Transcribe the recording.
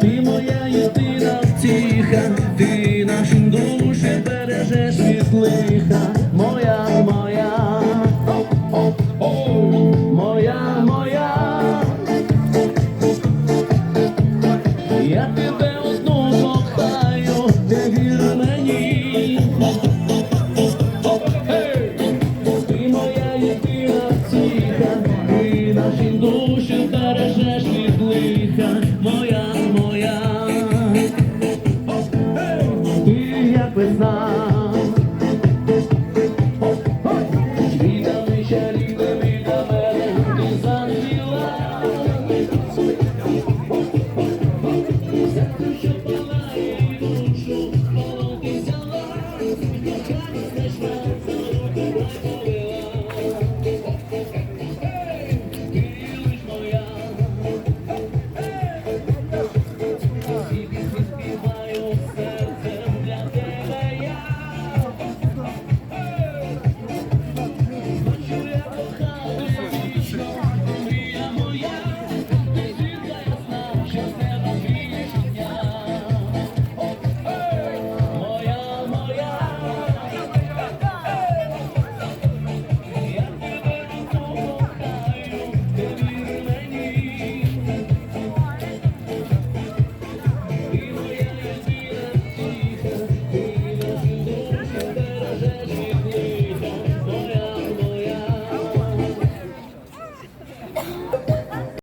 ти моя єдина втіха, ти нашу душу бережеш від лиха, моя, моя, моя, моя, я тебе одну кохаю, не вірю.